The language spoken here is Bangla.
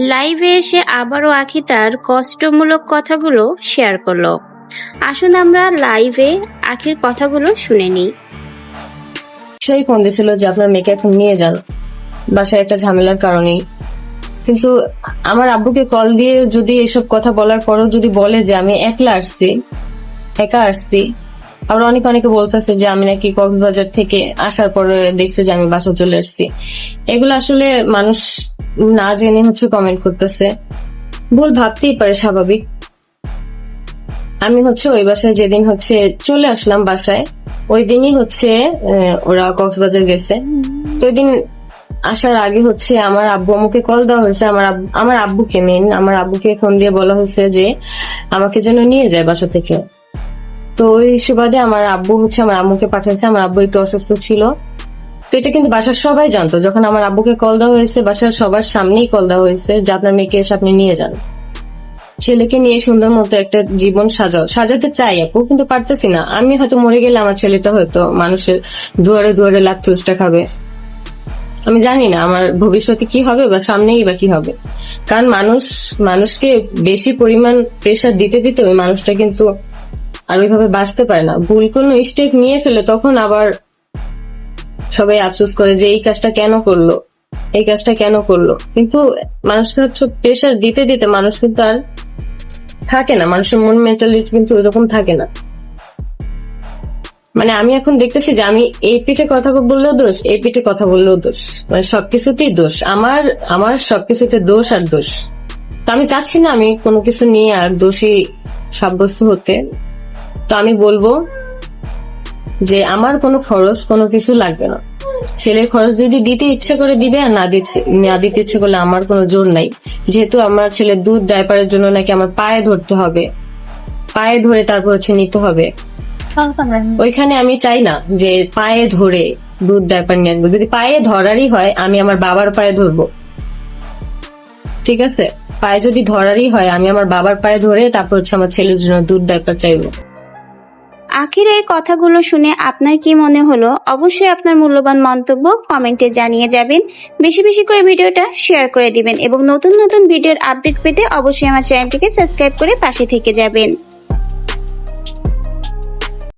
লাইভে এসে আবারও আখি তার কষ্টমূলক কথাগুলো শেয়ার করল। আসুন আমরা লাইভে আখির কথাগুলো শুনে নিই। সেই ফোন দিছিল যে, আপনার মেয়েকে এখন নিয়ে যান। বাসায় একটা ঝামেলার কারণেই। কিন্তু আমার আব্বুকে কল দিয়ে যদি এসব কথা বলার পরও যদি বলে যে, আমি একলা আসছি, একা আসছি, আবার অনেক অনেকে বলতেছে যে, আমি নাকি কক্সবাজার থেকে আসার পরে দেখছে যে, আমি বাসা চলে আসছি। এগুলো আসলে মানুষ না জেনে হচ্ছে কমেন্ট করতেছে। ভুল ভাবতেই পারে স্বাভাবিক। আমি হচ্ছে ওই বাসায় যেদিন হচ্ছে চলে আসলাম বাসায়, ওই দিনই হচ্ছে ওরা কক্সবাজার গেছে। তো ওই দিন আসার আগে হচ্ছে আমার আব্বু আমাকে কল দেওয়া হয়েছে। আমার আমার আব্বুকে মেন আমার আব্বুকে ফোন দিয়ে বলা হয়েছে যে আমাকে যেন নিয়ে যায় বাসা থেকে। তো ওই সুবাদে আমার আব্বু হচ্ছে আমার আম্মুকে পাঠাইছে। আমার আব্বু একটু অসুস্থ ছিল। তো এটা কিন্তু বাসার সবাই জানতো। যখন আমার আব্বুকে কল দেওয়া হয়েছে, বাসার সবার সামনেই কল দেওয়া হয়েছে যে আপনার মেয়েকে এসে আপনি নিয়ে যান। ছেলেকে নিয়ে সুন্দর মতো একটা জীবন সাজাও সাজাতে চাই আপু, কিন্তু পারতেছি না। আমি হয়তো মরে গেলে আমার ছেলেটা হয়তো মানুষের দুয়ারে দুয়ারে লাখ তুলসটা খাবে। আমি জানি না আমার ভবিষ্যতে কি হবে বা সামনেই বা কি হবে। কারণ মানুষ মানুষকে বেশি পরিমাণ প্রেশার দিতে দিতে ওই মানুষটা কিন্তু আর ওইভাবে বাঁচতে পারে না। ভুল কোনো স্টেপ নিয়ে ফেলে তখন আবার সবাই আফসোস করে যে এই কাজটা কেন করল? এই কাজটা কেন করল? কিন্তু মানুষকে হচ্ছে প্রেশার দিতে দিতে মানুষ কিন্তু আর থাকে না। মানুষের মন মেন্টালিটি কিন্তু ওইরকম থাকে না। মানে আমি এখন দেখতেছি যে আমি এই পিঠে কথা বললেও দোষ, এই পিঠে কথা বললেও দোষ। মানে সবকিছুতেই দোষ। আমার আমার সবকিছুতে দোষ আর দোষ। তো আমি চাচ্ছি না আমি কোনো কিছু নিয়ে আর দোষী সাব্যস্ত হতে। তো আমি বলব যে আমার কোনো খরচ কোনো কিছু লাগবে না। ছেলের খরচ যদি দিতে ইচ্ছে করে দিবে আর না দিচ্ছে, না দিতে ইচ্ছে করলে আমার কোনো জোর নাই। যেহেতু আমার ছেলের দুধ ডাইপারের জন্য নাকি আমার পায়ে ধরতে হবে। পায়ে ধরে তারপর হচ্ছে নিতে হবে। ওইখানে আমি চাই না যে পায়ে ধরে দুধ ডাইপার নিয়ে আসব। যদি পায়ে ধরারই হয়, আমি আমার বাবার পায়ে ধরবো। ঠিক আছে? পায়ে যদি ধরারই হয়, আমি আমার বাবার পায়ে ধরে তারপর হচ্ছে আমার ছেলের জন্য দুধ ডাইপার চাইব। আখির এই কথাগুলো শুনে আপনার কি মনে হলো? অবশ্যই আপনার মূল্যবান মন্তব্য কমেন্টে জানিয়ে যাবেন। বেশি বেশি করে ভিডিওটা শেয়ার করে দিবেন এবং নতুন নতুন ভিডিওর আপডেট পেতে অবশ্যই আমার চ্যানেলটিকে সাবস্ক্রাইব করে পাশে থেকে যাবেন।